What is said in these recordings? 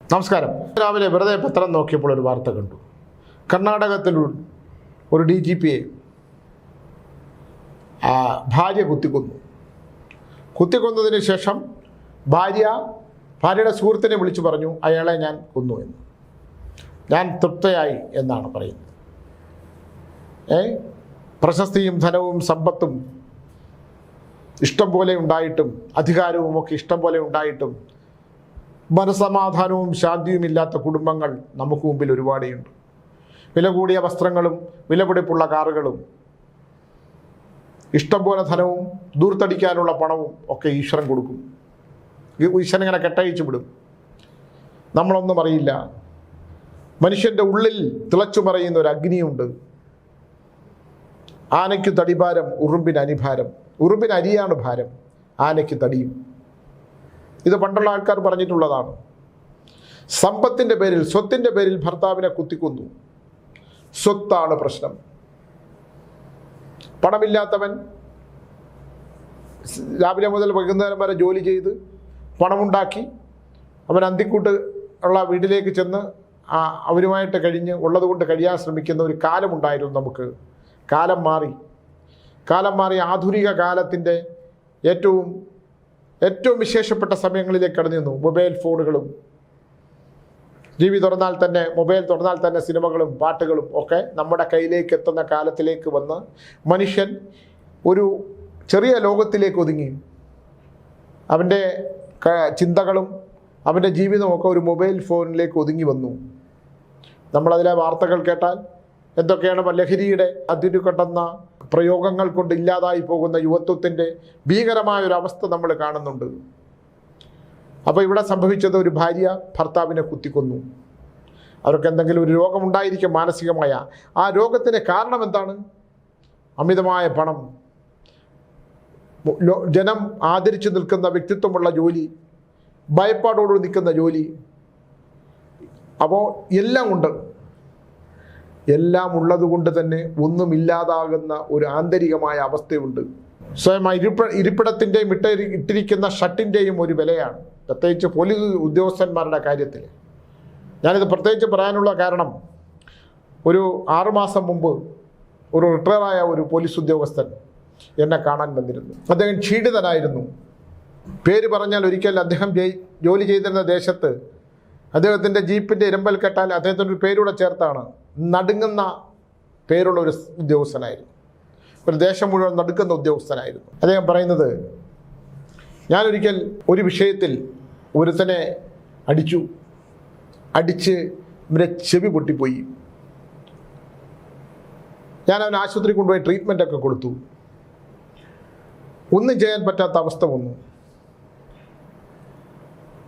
നമസ്കാരം. രാവിലെ വെറുതെ പത്രം നോക്കിയപ്പോൾ ഒരു വാർത്ത കണ്ടു. കർണാടകത്തിൽ ഒരു ഡി ജി പിയെ ഭാര്യ കുത്തിക്കൊന്നു. കുത്തിക്കൊന്നതിന് ശേഷം ഭാര്യ ഭാര്യയുടെ സുഹൃത്തിനെ വിളിച്ചു പറഞ്ഞു അയാളെ ഞാൻ കൊന്നു എന്ന്. ഞാൻ തൃപ്തയായി എന്നാണ് പറയുന്നത്. ഏ? പ്രശസ്തിയും ധനവും സമ്പത്തും ഇഷ്ടം പോലെ ഉണ്ടായിട്ടും അധികാരവും ഒക്കെ ഇഷ്ടം പോലെ ഉണ്ടായിട്ടും മനസമാധാനവും ശാന്തിയും ഇല്ലാത്ത കുടുംബങ്ങൾ നമുക്ക് മുമ്പിൽ ഒരുപാടെയുണ്ട് വില കൂടിയ വസ്ത്രങ്ങളും വിലപിടിപ്പുള്ള കാറുകളും ഇഷ്ടം പോലെ ധനവും ദൂർത്തടിക്കാനുള്ള പണവും ഒക്കെ ഈശ്വരൻ കൊടുക്കും. ഈശ്വരൻ ഇങ്ങനെ കെട്ടയച്ചു വിടും. നമ്മളൊന്നും അറിയില്ല. മനുഷ്യന്റെ ഉള്ളിൽ തിളച്ചു മറയുന്ന ഒരു അഗ്നിയുണ്ട്. ആനയ്ക്ക് തടിഭാരം ഉറുമ്പിന് അനിഭാരം. ഉറുമ്പിന് അരിയാണ് ഭാരം. ആനയ്ക്ക് തടിയും. ഇത് പണ്ടുള്ള ആൾക്കാർ പറഞ്ഞിട്ടുള്ളതാണ്. സമ്പത്തിന്റെ പേരിൽ സ്വത്തിന്റെ പേരിൽ ഭർത്താവിനെ കുത്തിക്കൊന്നു. സ്വത്താണ് പ്രശ്നം. പണമില്ലാത്തവൻ രാവിലെ മുതൽ വൈകുന്നേരം വരെ ജോലി ചെയ്ത് പണമുണ്ടാക്കി അവൻ അന്തിക്കൂട്ട് ഉള്ള വീട്ടിലേക്ക് ചെന്ന് അവരുമായിട്ട് കഴിഞ്ഞ് ഉള്ളതുകൊണ്ട് കഴിയാൻ ശ്രമിക്കുന്ന ഒരു കാലമുണ്ടായിരുന്നു നമുക്ക്. കാലം മാറി. കാലം മാറി ആധുനിക കാലത്തിന്റെ ഏറ്റവും ഏറ്റവും വിശേഷപ്പെട്ട സമയങ്ങളിലേക്ക് കടന്നു നിന്നു മൊബൈൽ ഫോണുകളും. ടി വി തുറന്നാൽ തന്നെ മൊബൈൽ തുറന്നാൽ തന്നെ സിനിമകളും പാട്ടുകളും ഒക്കെ നമ്മുടെ കയ്യിലേക്ക് എത്തുന്ന കാലത്തിലേക്ക് വന്ന് മനുഷ്യൻ ഒരു ചെറിയ ലോകത്തിലേക്ക് ഒതുങ്ങി. അവന്റെ ചിന്തകളും അവന്റെ ജീവിതമൊക്കെ ഒരു മൊബൈൽ ഫോണിലേക്ക് ഒതുങ്ങി വന്നു. നമ്മളതിലെ വാർത്തകൾ കേട്ടാൽ എന്തൊക്കെയാണ് ലഹരിയുടെ അതിരുകെട്ടുന്ന പ്രയോഗങ്ങൾ കൊണ്ട് ഇല്ലാതായി പോകുന്ന യുവത്വത്തിന്റെ ഭീകരമായ ഒരു അവസ്ഥ നമ്മൾ കാണുന്നുണ്ട്. അപ്പോൾ ഇവിടെ സംഭവിച്ചത് ഒരു ഭാര്യ ഭർത്താവിനെ കുത്തിക്കൊന്നു. അവർക്ക് എന്തെങ്കിലും ഒരു രോഗമുണ്ടായിരിക്കും മാനസികമായ. ആ രോഗത്തിന് കാരണം എന്താണ്? അമിതമായ പണം. ജനം ആദരിച്ചു നിൽക്കുന്ന വ്യക്തിത്വമുള്ള ജോലി ഭയപ്പാടോട് നിൽക്കുന്ന ജോലി. അപ്പോൾ എല്ലാം ഉണ്ട്. എല്ലാം ഉള്ളതുകൊണ്ട് തന്നെ ഒന്നുമില്ലാതാകുന്ന ഒരു ആന്തരികമായ അവസ്ഥയുണ്ട്. സ്വയം ഇരിപ്പ ഇരിപ്പിടത്തിന്റെയും ഇട്ട ഇട്ടിരിക്കുന്ന ഷട്ടിന്റെയും ഒരു വിലയാണ്. പ്രത്യേകിച്ച് പോലീസ് ഉദ്യോഗസ്ഥന്മാരുടെ കാര്യത്തിൽ. ഞാനിത് പ്രത്യേകിച്ച് പറയാനുള്ള കാരണം ഒരു ആറുമാസം മുമ്പ് ഒരു റിട്ടയറായ ഒരു പോലീസ് ഉദ്യോഗസ്ഥൻ എന്നെ കാണാൻ വന്നിരുന്നു. അദ്ദേഹം ക്ഷീണിതനായിരുന്നു. പേര് പറഞ്ഞാൽ ഒരിക്കൽ അദ്ദേഹം ജോലി ചെയ്തിരുന്ന ദേശത്ത് അദ്ദേഹത്തിന്റെ ജീപ്പിന്റെ ഇരമ്പൽ കെട്ടാൽ അദ്ദേഹത്തിന്റെ ഒരു പേരൂടെ ചേർത്താണ്. നടുങ്ങുന്ന പേരുള്ള ഒരു ഉദ്യോഗസ്ഥനായിരുന്നു. ഒരു ദേശം മുഴുവൻ നടുക്കുന്ന ഉദ്യോഗസ്ഥനായിരുന്നു. അദ്ദേഹം പറയുന്നത് ഞാനൊരിക്കൽ ഒരു വിഷയത്തിൽ ഒരുത്തനെ അടിച്ചു. അടിച്ച് ഇവരെ ചെവി പൊട്ടിപ്പോയി. ഞാൻ അവൻ ആശുപത്രി കൊണ്ടുപോയി ട്രീറ്റ്മെന്റ് ഒക്കെ കൊടുത്തു. ഒന്നും ചെയ്യാൻ പറ്റാത്ത അവസ്ഥ വന്നു.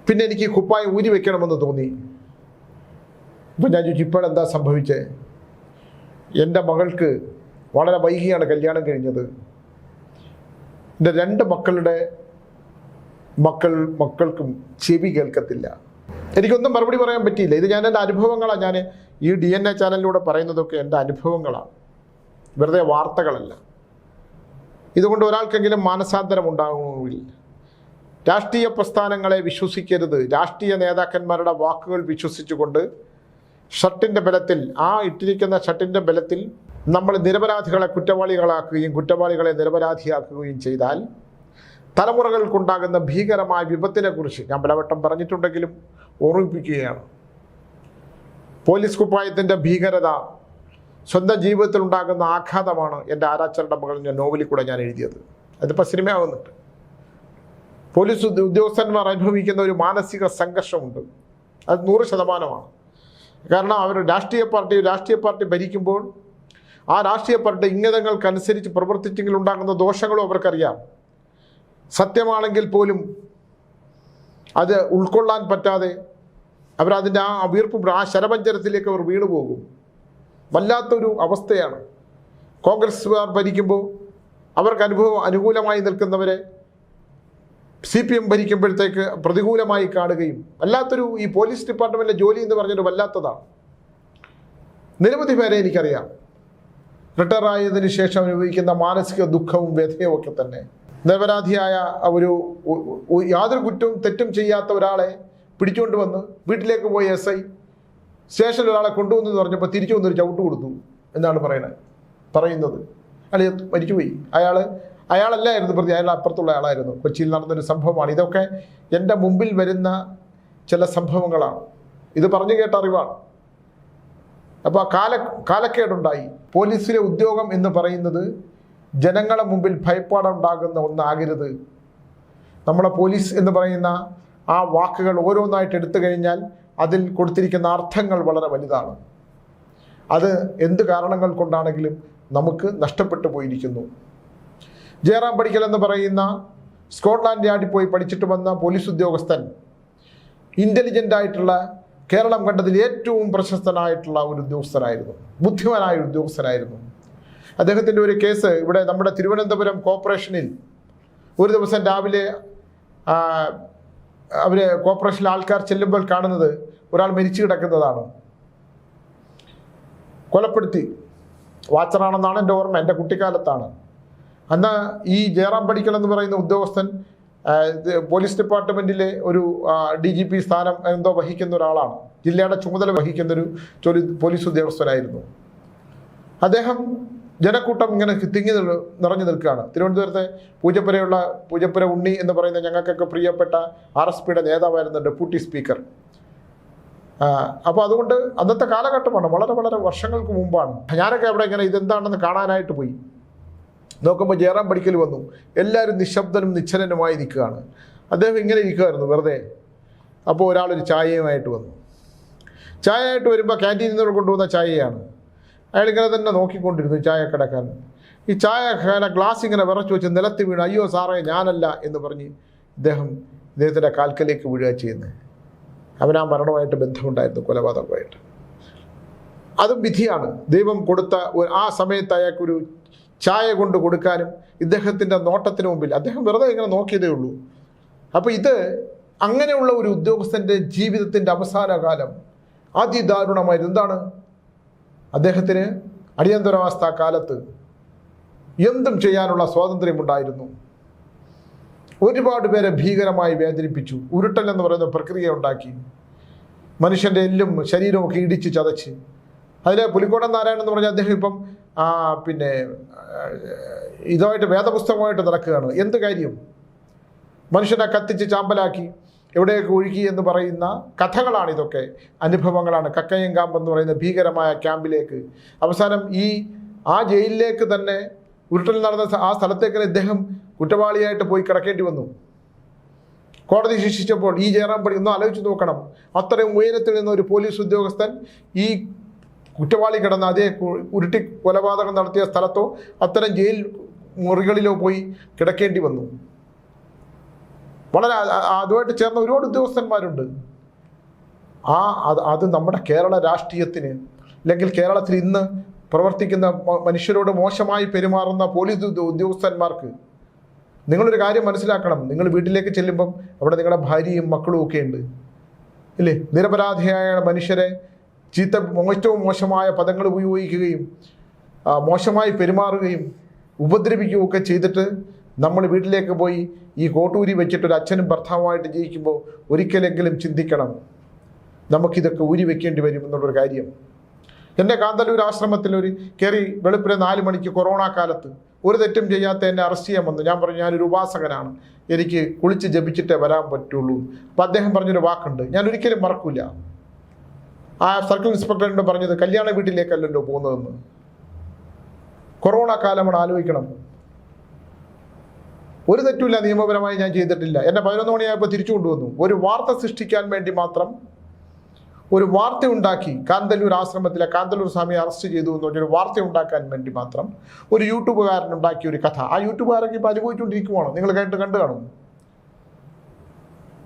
പിന്നെ എനിക്ക് കുപ്പായം ഊരി വെക്കണമെന്ന് തോന്നി. ഇപ്പം ഞാൻ ചോദിച്ചു ഇപ്പോഴെന്താ സംഭവിച്ചേ? എന്റെ മകൾക്ക് വളരെ വൈകിയാണ് കല്യാണം കഴിഞ്ഞത്. എന്റെ രണ്ട് മക്കളുടെ മക്കൾ മക്കൾക്കും ചെവി കേൾക്കത്തില്ല. എനിക്കൊന്നും മറുപടി പറയാൻ പറ്റിയില്ല. ഇത് ഞാൻ എന്റെ അനുഭവങ്ങളാണ്. ഞാൻ ഈ ഡി എൻ എ ചാനലിലൂടെ പറയുന്നതൊക്കെ എന്റെ അനുഭവങ്ങളാണ്. വെറുതെ വാർത്തകളല്ല. ഇതുകൊണ്ട് ഒരാൾക്കെങ്കിലും മാനസാന്തരം ഉണ്ടാകുമെങ്കിൽ രാഷ്ട്രീയ പ്രസ്ഥാനങ്ങളെ വിശ്വസിക്കരുത്. രാഷ്ട്രീയ നേതാക്കന്മാരുടെ വാക്കുകൾ വിശ്വസിച്ചുകൊണ്ട് ഷർട്ടിന്റെ ബലത്തിൽ ആ ഇട്ടിരിക്കുന്ന ഷർട്ടിന്റെ ബലത്തിൽ നമ്മൾ നിരപരാധികളെ കുറ്റവാളികളാക്കുകയും കുറ്റവാളികളെ നിരപരാധിയാക്കുകയും ചെയ്താൽ തലമുറകൾക്കുണ്ടാകുന്ന ഭീകരമായ വിപത്തിനെക്കുറിച്ച് ഞാൻ പലവട്ടം പറഞ്ഞിട്ടുണ്ടെങ്കിലും ഓർമ്മിപ്പിക്കുകയാണ്. പോലീസ് കുപ്പായത്തിന്റെ ഭീകരത സ്വന്തം ജീവിതത്തിൽ ഉണ്ടാകുന്ന ആഘാതമാണ് എന്റെ ആരാച്ചരുടെ മകൾ ഞാൻ നോവലിൽ കൂടെ ഞാൻ എഴുതിയത്. അതിപ്പോൾ സിനിമയാവുന്നുണ്ട്. പോലീസ് ഉദ്യോ- ഉദ്യോഗസ്ഥന്മാർ അനുഭവിക്കുന്ന ഒരു മാനസിക സംഘർഷമുണ്ട്. അത് നൂറ് ശതമാനമാണ്. കാരണം അവർ രാഷ്ട്രീയ പാർട്ടി രാഷ്ട്രീയ പാർട്ടി ഭരിക്കുമ്പോൾ ആ രാഷ്ട്രീയ പാർട്ടി ഇങ്ങനങ്ങൾക്കനുസരിച്ച് പ്രവർത്തിച്ചെങ്കിൽ ഉണ്ടാകുന്ന ദോഷങ്ങളും അവർക്കറിയാം. സത്യമാണെങ്കിൽ പോലും അത് ഉൾക്കൊള്ളാൻ പറ്റാതെ അവരതിന്റെ ആ വീർപ്പ് ആ ശരപഞ്ചരത്തിലേക്ക് അവർ വീണു പോകും. വല്ലാത്തൊരു അവസ്ഥയാണ്. കോൺഗ്രസ്സുകാർ ഭരിക്കുമ്പോൾ അവർക്ക് അനുഭവം അനുകൂലമായി നിൽക്കുന്നവരെ സി പി എം ഭരിക്കുമ്പോഴത്തേക്ക് പ്രതികൂലമായി കാണുകയും വല്ലാത്തൊരു ഈ പോലീസ് ഡിപ്പാർട്ട്മെന്റിലെ ജോലി എന്ന് പറഞ്ഞൊരു വല്ലാത്തതാണ്. നിരവധി പേരെ എനിക്കറിയാം. ആയതിന് ശേഷം അനുഭവിക്കുന്ന മാനസിക ദുഃഖവും വ്യഥയും ഒക്കെ തന്നെ. നിരപരാധിയായ ഒരു യാതൊരു കുറ്റവും തെറ്റും ചെയ്യാത്ത ഒരാളെ പിടിച്ചുകൊണ്ട് വന്ന് വീട്ടിലേക്ക് പോയി എസ് ഐ സ്റ്റേഷനിൽ ഒരാളെ കൊണ്ടുവന്നു എന്ന് പറഞ്ഞപ്പോൾ തിരിച്ചു വന്നൊരു ചവിട്ട് കൊടുത്തു എന്നാണ് പറയണത് പറയുന്നത്. അല്ലെ മരിച്ചുപോയി. അയാൾ അയാളല്ലായിരുന്നു പ്രതി അയാൾ അപ്പുറത്തുള്ള ആളായിരുന്നു. കൊച്ചിയിൽ നടന്നൊരു സംഭവമാണ്. ഇതൊക്കെ എന്റെ മുമ്പിൽ വരുന്ന ചില സംഭവങ്ങളാണ്. ഇത് പറഞ്ഞു കേട്ട അറിവാണ്. അപ്പോൾ കാല കാലക്കേടുണ്ടായി. പോലീസിലെ ഉദ്യോഗം എന്ന് പറയുന്നത് ജനങ്ങളെ മുമ്പിൽ ഭയപ്പാടുണ്ടാകുന്ന ഒന്നാകരുത്. നമ്മളെ പോലീസ് എന്ന് പറയുന്ന ആ വാക്കുകൾ ഓരോന്നായിട്ട് എടുത്തു കഴിഞ്ഞാൽ അതിൽ കൊടുത്തിരിക്കുന്ന അർത്ഥങ്ങൾ വളരെ വലുതാണ്. അത് എന്ത് കാരണങ്ങൾ കൊണ്ടാണെങ്കിലും നമുക്ക് നഷ്ടപ്പെട്ടു പോയിരിക്കുന്നു. ജയറാം പഠിക്കൽ എന്ന് പറയുന്ന സ്കോട്ട്ലാൻഡ് യാർഡിൽ പോയി പഠിച്ചിട്ട് വന്ന പോലീസ് ഉദ്യോഗസ്ഥൻ ഇന്റലിജന്റ് ആയിട്ടുള്ള കേരളം കണ്ടതിൽ ഏറ്റവും പ്രശസ്തനായിട്ടുള്ള ഒരു ഉദ്യോഗസ്ഥനായിരുന്നു. ബുദ്ധിമാനായ ഒരു ഉദ്യോഗസ്ഥനായിരുന്നു. അദ്ദേഹത്തിന്റെ ഒരു കേസ് ഇവിടെ നമ്മുടെ തിരുവനന്തപുരം കോർപ്പറേഷനിൽ ഒരു ദിവസം രാവിലെ അവർ കോർപ്പറേഷനിലെ ആൾക്കാർ ചെല്ലുമ്പോൾ കാണുന്നത് ഒരാൾ മരിച്ചു കിടക്കുന്നതാണ്. കൊലപ്പെടുത്തി. വാച്ചറാണെന്നാണ് എന്റെ ഓർമ്മ എന്റെ കുട്ടിക്കാലത്താണ്. അന്ന് ഈ ജയറാം പടിക്കൽ എന്ന് പറയുന്ന ഉദ്യോഗസ്ഥൻ പോലീസ് ഡിപ്പാർട്ട്മെന്റിലെ ഒരു ഡി ജി പി സ്ഥാനം എന്തോ വഹിക്കുന്ന ഒരാളാണ്. ജില്ലയുടെ ചുമതല വഹിക്കുന്ന ഒരു ജോലി പോലീസ് ഉദ്യോഗസ്ഥനായിരുന്നു. അദ്ദേഹം ജനക്കൂട്ടം ഇങ്ങനെ തിങ്ങി നിറഞ്ഞു നിൽക്കുകയാണ്. തിരുവനന്തപുരത്തെ പൂജപ്പുരയുള്ള പൂജപ്പുര ഉണ്ണി എന്ന് പറയുന്ന ഞങ്ങൾക്കൊക്കെ പ്രിയപ്പെട്ട ആർ എസ് പിയുടെ നേതാവായിരുന്ന ഡെപ്യൂട്ടി സ്പീക്കർ. അപ്പോൾ അതുകൊണ്ട് അന്നത്തെ കാലഘട്ടമാണ് വളരെ വളരെ വർഷങ്ങൾക്ക് മുമ്പാണ്. ഞാനൊക്കെ അവിടെ ഇങ്ങനെ ഇതെന്താണെന്ന് കാണാനായിട്ട് പോയി. നോക്കുമ്പോൾ ജയറാം പഠിക്കൽ വന്നു. എല്ലാവരും നിശബ്ദനും നിശ്ചലനുമായി നിൽക്കുകയാണ് അദ്ദേഹം ഇങ്ങനെ ഇരിക്കുമായിരുന്നു വെറുതെ. അപ്പോൾ ഒരാളൊരു ചായയുമായിട്ട് വന്നു. ചായയായിട്ട് വരുമ്പോൾ ക്യാന്റീനിൽ നിന്ന് കൊണ്ടുവന്ന ചായയാണ്. അയാൾ ഇങ്ങനെ തന്നെ നോക്കിക്കൊണ്ടിരുന്നു ചായ കിടക്കാൻ. ഈ ചായ ഗ്ലാസ് ഇങ്ങനെ വിറച്ചു വെച്ച് നിലത്ത് വീണ് അയ്യോ സാറേ ഞാനല്ല എന്ന് പറഞ്ഞ് ഇദ്ദേഹം ഇദ്ദേഹത്തിന്റെ കാൽക്കലേക്ക് വീഴുക ചെയ്യുന്നത്. അവൻ ആ മരണവുമായിട്ട് ബന്ധമുണ്ടായിരുന്നു കൊലപാതകമായിട്ട് അതും വിധിയാണ്. ദൈവം കൊടുത്ത ആ സമയത്ത് അയാൾക്കൊരു ചായ കൊണ്ട് കൊടുക്കാനും ഇദ്ദേഹത്തിന്റെ നോട്ടത്തിന് മുമ്പിൽ അദ്ദേഹം വെറുതെ ഇങ്ങനെ നോക്കിയതേ ഉള്ളൂ. അപ്പോൾ ഇത് അങ്ങനെയുള്ള ഒരു ഉദ്യോഗസ്ഥന്റെ ജീവിതത്തിന്റെ അവസാന കാലം അതിദാരുണമായിരുന്നു എന്താണ്? അദ്ദേഹത്തിന് അടിയന്തരാവസ്ഥ കാലത്ത് എന്തും ചെയ്യാനുള്ള സ്വാതന്ത്ര്യമുണ്ടായിരുന്നു. ഒരുപാട് പേരെ ഭീകരമായി വേദനിപ്പിച്ചു ഉരുട്ടൽ എന്ന് പറയുന്ന പ്രക്രിയ ഉണ്ടാക്കി മനുഷ്യന്റെ എല്ലും ശരീരമൊക്കെ ഇടിച്ച് ചതച്ച്. അതിലെ പുലിക്കോടൻ നാരായണൻ എന്ന് പറഞ്ഞാൽ അദ്ദേഹം ഇപ്പം ആ, പിന്നെ ഇതുമായിട്ട് വേദപുസ്തകമായിട്ട് നടക്കുകയാണ്. എന്ത് കാര്യം? മനുഷ്യനെ കത്തിച്ച് ചാമ്പലാക്കി എവിടെയൊക്കെ ഒഴുകി എന്ന് പറയുന്ന കഥകളാണ് ഇതൊക്കെ. അനുഭവങ്ങളാണ്. കക്കയം ക്യാമ്പ് എന്ന് പറയുന്ന ഭീകരമായ ക്യാമ്പിലേക്ക്. അവസാനം ഈ ആ ജയിലിലേക്ക് തന്നെ ഉരുട്ടൽ നടന്ന ആ സ്ഥലത്തേക്ക് ഇദ്ദേഹം കുറ്റവാളിയായിട്ട് പോയി കിടക്കേണ്ടി വന്നു. കോടതി ശിക്ഷിച്ചപ്പോൾ ഈ ജയറാം പടി ഒന്ന് ആലോചിച്ച് നോക്കണം. അത്രയും ഉയരത്തിൽ നിന്ന് ഒരു പോലീസ് ഉദ്യോഗസ്ഥൻ ഈ കുറ്റവാളി കിടന്ന അതേ ഉരുട്ടി കൊലപാതകം നടത്തിയ സ്ഥലത്തോ അത്തരം ജയിൽ മുറികളിലോ പോയി കിടക്കേണ്ടി വന്നു. വളരെ അതുമായിട്ട് ചേർന്ന ഒരുപാട് ഉദ്യോഗസ്ഥന്മാരുണ്ട്. ആ അത് അത് നമ്മുടെ കേരള രാഷ്ട്രീയത്തിന് അല്ലെങ്കിൽ കേരളത്തിൽ ഇന്ന് പ്രവർത്തിക്കുന്ന മനുഷ്യരോട് മോശമായി പെരുമാറുന്ന പോലീസ് ഉദ്യോ- ഉദ്യോഗസ്ഥന്മാർക്ക് നിങ്ങളൊരു കാര്യം മനസ്സിലാക്കണം. നിങ്ങൾ വീട്ടിലേക്ക് ചെല്ലുമ്പം അവിടെ നിങ്ങളുടെ ഭാര്യയും മക്കളും ഒക്കെ ഉണ്ട്. ഇല്ലേ? നിരപരാധിയായ മനുഷ്യരെ ചീത്ത ഏറ്റവും മോശമായ പദങ്ങൾ ഉപയോഗിക്കുകയും മോശമായി പെരുമാറുകയും ഉപദ്രവിക്കുകയും ഒക്കെ ചെയ്തിട്ട് നമ്മൾ വീട്ടിലേക്ക് പോയി ഈ കോട്ടൂരി വെച്ചിട്ട് ഒരു അച്ഛനും ഭർത്താവുമായിട്ട് ജീവിക്കുമ്പോൾ ഒരിക്കലെങ്കിലും ചിന്തിക്കണം നമുക്കിതൊക്കെ ഊരി വെക്കേണ്ടി വരും എന്നുള്ളൊരു കാര്യം. എന്റെ കാന്തല്ലൂർ ആശ്രമത്തിൽ ഒരു കയറി വെളുപ്പിനെ നാല് മണിക്ക് കൊറോണ കാലത്ത് ഒരു തെറ്റും ചെയ്യാത്ത എന്നെ അറസ്റ്റ് ചെയ്യാൻ വന്നു. ഞാൻ പറഞ്ഞു ഞാനൊരു ഉപാസകനാണ്. എനിക്ക് കുളിച്ച് ജപിച്ചിട്ടേ വരാൻ പറ്റുള്ളൂ. അപ്പം അദ്ദേഹം പറഞ്ഞൊരു വാക്കുണ്ട് ഞാൻ ഒരിക്കലും മറക്കൂല. ആ സർക്കിൾ ഇൻസ്പെക്ടറിനോട് പറഞ്ഞത് കല്യാണ വീട്ടിലേക്കല്ലല്ലോ പോകുന്നതെന്ന്. കൊറോണ കാലമാണ് ആലോചിക്കണം. ഒരു തെറ്റുമില്ല നിയമപരമായി ഞാൻ ചെയ്തിട്ടില്ല. എന്നെ പതിനൊന്ന് മണിയായപ്പോൾ തിരിച്ചു കൊണ്ടുവന്നു. ഒരു വാർത്ത സൃഷ്ടിക്കാൻ വേണ്ടി മാത്രം ഒരു വാർത്ത ഉണ്ടാക്കി കാന്തല്ലൂർ ആശ്രമത്തിലെ കാന്തല്ലൂർ സ്വാമി അറസ്റ്റ് ചെയ്തു എന്ന് പറഞ്ഞൊരു വാർത്ത ഉണ്ടാക്കാൻ വേണ്ടി മാത്രം ഒരു യൂട്യൂബുകാരൻ ഉണ്ടാക്കിയ ഒരു കഥ. ആ യൂട്യൂബുകാരൊക്കെ ഇപ്പോൾ അനുഭവിച്ചുകൊണ്ടിരിക്കുവാണ്. നിങ്ങൾ കേട്ട് കണ്ടു കാണും.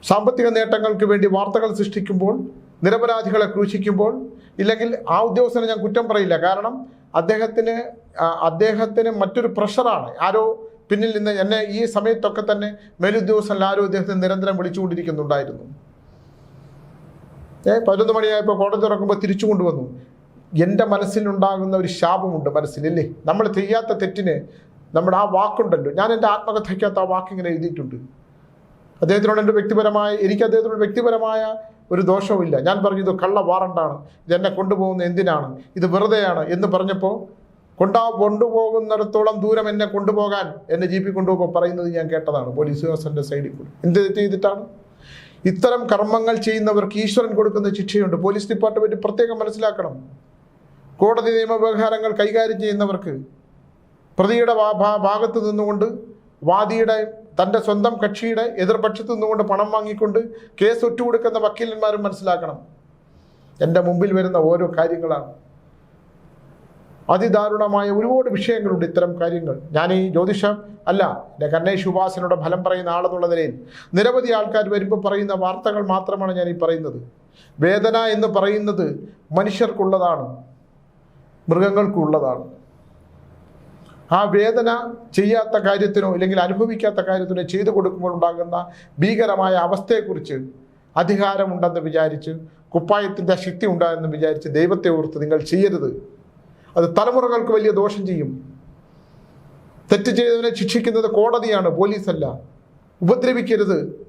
സാമ്പത്തിക നേട്ടങ്ങൾക്ക് വേണ്ടി വാർത്തകൾ സൃഷ്ടിക്കുമ്പോൾ നിരപരാധികളെ ക്രൂശിക്കുമ്പോൾ ഇല്ലെങ്കിൽ ആ ഉദ്യോഗസ്ഥനെ ഞാൻ കുറ്റം പറയില്ല. കാരണം അദ്ദേഹത്തിന് അദ്ദേഹത്തിന് മറ്റൊരു പ്രഷറാണ്. ആരോ പിന്നിൽ നിന്ന് എന്നെ ഈ സമയത്തൊക്കെ തന്നെ മേലുദ്യോഗസ്ഥൻ ആരോ അദ്ദേഹത്തെ നിരന്തരം വിളിച്ചുകൊണ്ടിരിക്കുന്നുണ്ടായിരുന്നു. ഏഹ് പതിനൊന്ന് മണിയായപ്പോൾ കോടതി തുറക്കുമ്പോൾ തിരിച്ചു കൊണ്ടുവന്നു. എന്റെ മനസ്സിലുണ്ടാകുന്ന ഒരു ശാപമുണ്ട് മനസ്സിലല്ലേ നമ്മൾ ചെയ്യാത്ത തെറ്റിന് നമ്മുടെ ആ വാക്കുണ്ടല്ലോ. ഞാൻ എന്റെ ആത്മകഥയ്ക്കകത്ത് ആ വാക്കിങ്ങനെ എഴുതിയിട്ടുണ്ട്. അദ്ദേഹത്തിനോട് എന്റെ വ്യക്തിപരമായ എനിക്ക് അദ്ദേഹത്തിനോട് വ്യക്തിപരമായ ഒരു ദോഷവുമില്ല. ഞാൻ പറഞ്ഞു ഇത് കള്ള വാറണ്ടാണ്. ഇത് എന്നെ കൊണ്ടുപോകുന്നത് എന്തിനാണ്? ഇത് വെറുതെയാണ്. എന്ന് പറഞ്ഞപ്പോൾ കൊണ്ടാ കൊണ്ടുപോകുന്നിടത്തോളം ദൂരം എന്നെ കൊണ്ടുപോകാൻ എന്നെ ജീപ്പിൽ കൊണ്ടുപോകുമ്പോൾ പറയുന്നത് ഞാൻ കേട്ടതാണ് പോലീസ് ഉദ്യോഗസ്ഥന്റെ സൈഡിൽ കൂടി. എന്ത് ചെയ്തിട്ടാണ്? ഇത്തരം കർമ്മങ്ങൾ ചെയ്യുന്നവർക്ക് ഈശ്വരൻ കൊടുക്കുന്ന ശിക്ഷയുണ്ട്. പോലീസ് ഡിപ്പാർട്ട്മെന്റ് പ്രത്യേകം മനസ്സിലാക്കണം. കോടതി നിയമവ്യവഹാരങ്ങൾ കൈകാര്യം ചെയ്യുന്നവർക്ക് പ്രതിയുടെ ഭാഗത്ത് നിന്നുകൊണ്ട് വാദിയുടെ തന്റെ സ്വന്തം കക്ഷിയുടെ എതിർപക്ഷത്തു നിന്നുകൊണ്ട് പണം വാങ്ങിക്കൊണ്ട് കേസ് ഒറ്റുകൊടുക്കുന്ന വക്കീലന്മാരും മനസ്സിലാക്കണം. എന്റെ മുമ്പിൽ വരുന്ന ഓരോ കാര്യങ്ങളാണ്. അതിദാരുണമായ ഒരുപാട് വിഷയങ്ങളുണ്ട് ഇത്തരം കാര്യങ്ങൾ. ഞാൻ ഈ ജ്യോതിഷം അല്ല എന്റെ ഗണേഷ് ഉപാസനയുടെ ഫലം പറയുന്ന ആളെന്നുള്ള നിലയിൽ നിരവധി ആൾക്കാർ വരുമ്പോൾ പറയുന്ന വാർത്തകൾ മാത്രമാണ് ഞാൻ ഈ പറയുന്നത്. വേദന എന്ന് പറയുന്നത് മനുഷ്യർക്കുള്ളതാണ് മൃഗങ്ങൾക്കുള്ളതാണ്. ആ വേദന ചെയ്യാത്ത കാര്യത്തിനോ അല്ലെങ്കിൽ അനുഭവിക്കാത്ത കാര്യത്തിനോ ചെയ്തു കൊടുക്കുമ്പോൾ ഉണ്ടാകുന്ന ഭീകരമായ അവസ്ഥയെക്കുറിച്ച് അധികാരമുണ്ടെന്ന് വിചാരിച്ച് കുപ്പായത്തിന്റെ ശക്തി ഉണ്ടായെന്ന് വിചാരിച്ച് ദൈവത്തെ ഓർത്ത് നിങ്ങൾ ചെയ്യരുത്. അത് തലമുറകൾക്ക് വലിയ ദോഷം ചെയ്യും. തെറ്റ് ചെയ്തവനെ ശിക്ഷിക്കുന്നത് കോടതിയാണ് പോലീസല്ല. ഉപദ്രവിക്കരുത്.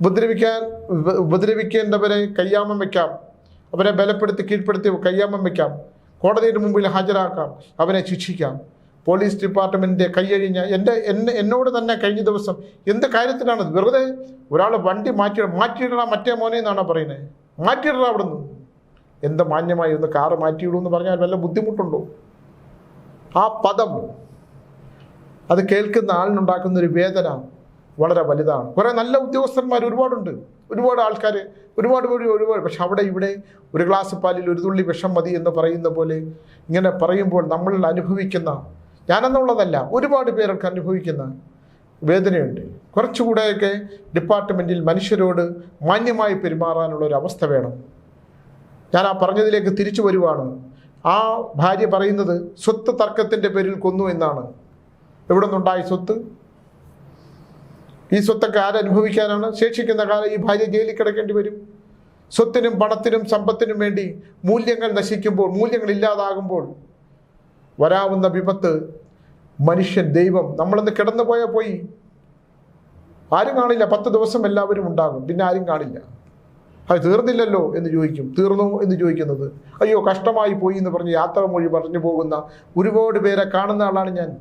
ഉപദ്രവിക്കാൻ ഉപദ്രവിക്കേണ്ടവരെ കയ്യാമം വയ്ക്കാം അവരെ ബലപ്പെടുത്തി കീഴ്പ്പെടുത്തി കയ്യാമം വയ്ക്കാം കോടതിയുടെ മുമ്പിൽ ഹാജരാക്കാം. അവനെ ശിക്ഷിക്കാം. പോലീസ് ഡിപ്പാർട്ട്മെന്റിന്റെ കൈയഴിഞ്ഞ എന്റെ എന്നെ എന്നോട് തന്നെ കഴിഞ്ഞ ദിവസം എന്ത് കാര്യത്തിനാണ് വെറുതെ ഒരാൾ വണ്ടി മാറ്റി മാറ്റിയിടണ മറ്റേ മോനെ എന്നാണോ പറയുന്നത് മാറ്റിയിടണ അവിടുന്ന്. എന്ത് മാന്യമായി ഒന്ന് കാറ് മാറ്റിയിടൂ എന്ന് പറഞ്ഞാൽ വല്ല ബുദ്ധിമുട്ടുണ്ടോ? ആ പദം അത് കേൾക്കുന്ന ആളിനുണ്ടാക്കുന്ന ഒരു വേദന വളരെ വലുതാണ്. കുറേ നല്ല ഉദ്യോഗസ്ഥന്മാർ ഒരുപാടുണ്ട്. ഒരുപാട് ആൾക്കാർ ഒരുപാട് പേര് ഒരുപാട് പക്ഷെ അവിടെ ഇവിടെ ഒരു ഗ്ലാസ് പാലിൽ ഒരു തുള്ളി വിഷം മതി എന്ന് പറയുന്ന പോലെ ഇങ്ങനെ പറയുമ്പോൾ നമ്മൾ അനുഭവിക്കുന്ന ഞാനെന്നുള്ളതല്ല ഒരുപാട് പേർക്ക് അനുഭവിക്കുന്ന വേദനയുണ്ട്. കുറച്ചുകൂടെയൊക്കെ ഡിപ്പാർട്ട്മെന്റിൽ മനുഷ്യരോട് മാന്യമായി പെരുമാറാനുള്ള ഒരു അവസ്ഥ വേണം. ഞാൻ ആ പറഞ്ഞതിലേക്ക് തിരിച്ചു വരുവാണ്. ആ ഭാര്യ പറയുന്നത് സ്വത്ത് തർക്കത്തിന്റെ പേരിൽ കൊന്നു എന്നാണ്. എവിടെ നിന്നുണ്ടായി സ്വത്ത്? ഈ സ്വത്തൊക്കെ ആരനുഭവിക്കാനാണ് ശേഷിക്കുന്ന കാലം ഈ ഭാര്യ ജയിലിൽ കിടക്കേണ്ടി വരും. സ്വത്തിനും പണത്തിനും സമ്പത്തിനും വേണ്ടി മൂല്യങ്ങൾ നശിക്കുമ്പോൾ മൂല്യങ്ങൾ ഇല്ലാതാകുമ്പോൾ വരാവുന്ന വിപത്ത് മനുഷ്യൻ ദൈവം നമ്മളൊന്ന് കിടന്നു പോയാൽ പോയി. ആരും കാണില്ല. പത്ത് ദിവസം എല്ലാവരും ഉണ്ടാകും. പിന്നെ ആരും കാണില്ല. അത് തീർന്നില്ലല്ലോ എന്ന് ചോദിക്കും. തീർന്നു എന്ന് ചോദിക്കുന്നത് അയ്യോ കഷ്ടമായി പോയി എന്ന് പറഞ്ഞ് യാത്ര മൊഴി പറഞ്ഞു പോകുന്ന ഒരുപാട് പേരെ കാണുന്ന ആളാണ് ഞാൻ.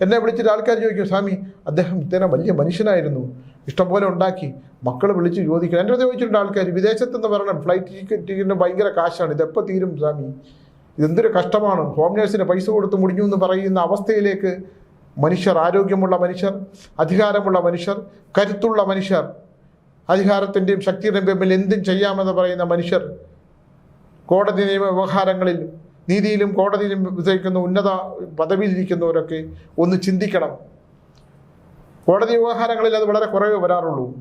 എന്നെ വിളിച്ചിട്ട് ആൾക്കാർ ചോദിക്കും സ്വാമി അദ്ദേഹം ഇത്തരം വലിയ മനുഷ്യനായിരുന്നു. ഇഷ്ടംപോലെ ഉണ്ടാക്കി. മക്കൾ വിളിച്ച് ചോദിക്കണം. എന്റെ ചോദിച്ചിട്ടുണ്ട് ആൾക്കാർ വിദേശത്തുനിന്ന് പറയണം ഫ്ലൈറ്റ് ടിക്കറ്റ് ടിക്കറ്റിന് ഭയങ്കര കാശാണ്. ഇതെപ്പോൾ തീരും സ്വാമി? ഇതെന്തൊരു കഷ്ടമാണ്. ഹോം നേഴ്സിന് പൈസ കൊടുത്ത് മുടിഞ്ഞു എന്ന് പറയുന്ന അവസ്ഥയിലേക്ക് മനുഷ്യർ ആരോഗ്യമുള്ള മനുഷ്യർ അധികാരമുള്ള മനുഷ്യർ കരുത്തുള്ള മനുഷ്യർ അധികാരത്തിന്റെയും ശക്തിയുടെയും പേമ്പിൽ എന്തും ചെയ്യാമെന്ന് പറയുന്ന മനുഷ്യർ കോടതി നിയമ വ്യവഹാരങ്ങളിൽ നീതിയിലും കോടതിയിലും വിജയിക്കുന്ന ഉന്നത പദവിയിലിരിക്കുന്നവരൊക്കെ ഒന്ന് ചിന്തിക്കണം. കോടതി വ്യവഹാരങ്ങളിൽ അത് വളരെ കുറവേ വരാറുള്ളൂ.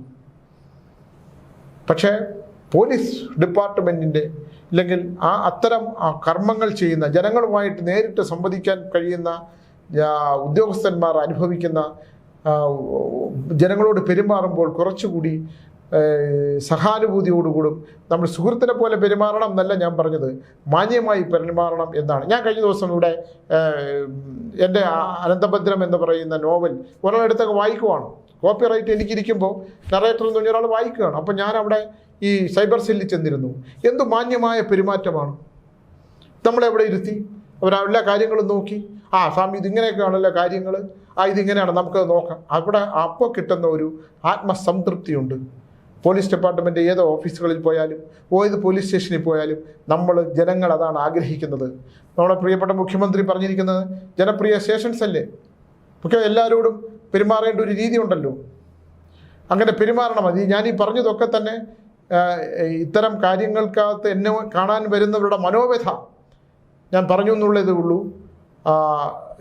പക്ഷേ പോലീസ് ഡിപ്പാർട്ട്മെന്റിന്റെ അല്ലെങ്കിൽ ആ അത്തരം കർമ്മങ്ങൾ ചെയ്യുന്ന ജനങ്ങളുമായിട്ട് നേരിട്ട് സംവദിക്കാൻ കഴിയുന്ന ഉദ്യോഗസ്ഥന്മാർ അനുഭവിക്കുന്ന ജനങ്ങളോട് പെരുമാറുമ്പോൾ കുറച്ചുകൂടി സഹാനുഭൂതിയോടുകൂടും നമ്മൾ സുഹൃത്തിനെ പോലെ പെരുമാറണം എന്നല്ല ഞാൻ പറഞ്ഞത്. മാന്യമായി പെരുമാറണം എന്നാണ്. ഞാൻ കഴിഞ്ഞ ദിവസം ഇവിടെ എന്റെ അനന്തഭദ്രം എന്ന് പറയുന്ന നോവൽ ഒരാളെടുത്തൊക്കെ വായിക്കുവാണ്. കോപ്പി റൈറ്റ് എനിക്കിരിക്കുമ്പോൾ എന്ന് പറഞ്ഞ ഒരാൾ വായിക്കുകയാണ്. അപ്പം ഞാൻ അവിടെ ഈ സൈബർ സെല്ലിൽ ചെന്നിരുന്നു. എന്ത് മാന്യമായ പെരുമാറ്റമാണ്. നമ്മളെവിടെ ഇരുത്തി അവർ എല്ലാ കാര്യങ്ങളും നോക്കി. ആ സ്വാമി ഇതിങ്ങനെയൊക്കെയാണല്ലോ കാര്യങ്ങൾ ആ ഇതിങ്ങനെയാണ് നമുക്കത് നോക്കാം. അവിടെ അപ്പോൾ കിട്ടുന്ന ഒരു ആത്മസംതൃപ്തിയുണ്ട്. പോലീസ് ഡിപ്പാർട്ട്മെന്റ് ഏത് ഓഫീസുകളിൽ പോയാലും ഏത് പോലീസ് സ്റ്റേഷനിൽ പോയാലും നമ്മൾ ജനങ്ങൾ അതാണ് ആഗ്രഹിക്കുന്നത്. നമ്മുടെ പ്രിയപ്പെട്ട മുഖ്യമന്ത്രി പറഞ്ഞിരിക്കുന്നത് ജനപ്രിയ സ്റ്റേഷൻസ് അല്ലേ? മുഖ്യ എല്ലാവരോടും പെരുമാറേണ്ട ഒരു രീതി ഉണ്ടല്ലോ അങ്ങനെ പെരുമാറണം. അത് ഞാനീ പറഞ്ഞതൊക്കെ തന്നെ ഇത്തരം കാര്യങ്ങൾക്കകത്ത് എന്നെ കാണാൻ വരുന്നവരുടെ മനോവ്യഥ ഞാൻ പറഞ്ഞു എന്നുള്ളതേ ഉള്ളൂ.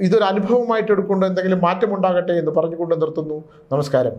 ഇതൊരു അനുഭവമായിട്ട് എടുക്കൊണ്ട് എന്തെങ്കിലും മാറ്റമുണ്ടാകട്ടെ എന്ന് പറഞ്ഞുകൊണ്ട് നിർത്തുന്നു. നമസ്കാരം.